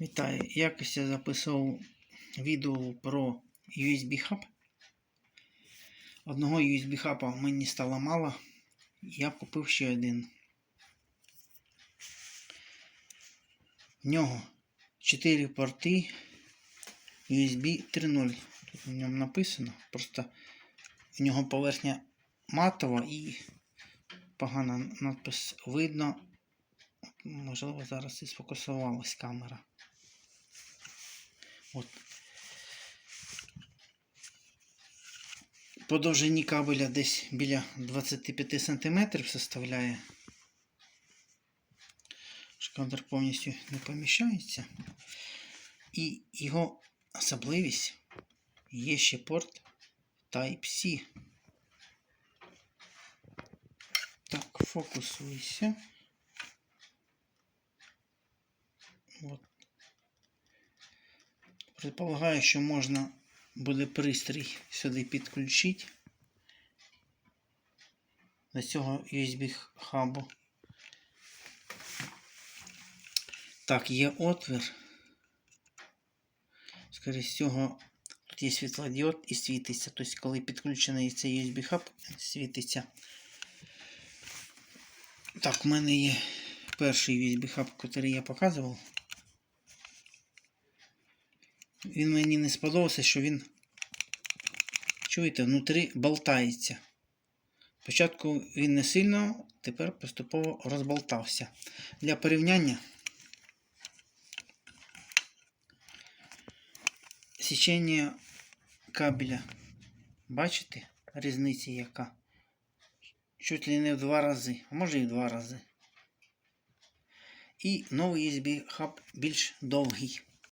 Вітаю! Якось я записував відео про USB Hub. Одного USB Hub мені стало мало. Я купив ще один. В нього 4 порти USB 3.0. Тут в ньому написано. Просто в нього поверхня матова і погано надпис видно. Можливо, зараз і сфокусувалась камера. От. По довжині кабеля десь біля 25 см составляє. Шкадр повністю не поміщається. І його особливість є ще порт Type-C. Так, фокусуйся. От. Предполагаю, що можна буде пристрій сюди підключити до цього USB хабу. Так, є отвір. Скоріше всього, тут є світлодіод і світиться. Тобто, коли підключений цей USB хаб, світиться. Так, в мене є перший USB хаб, який я показував. Він мені не сподобався, що він, чуєте, внутрі болтається. Спочатку він не сильно, тепер поступово розболтався. Для порівняння січення кабеля. Бачите? Різниця яка? Чуть ли не в два рази, а може і в два рази. І новий USB хаб більш довгий.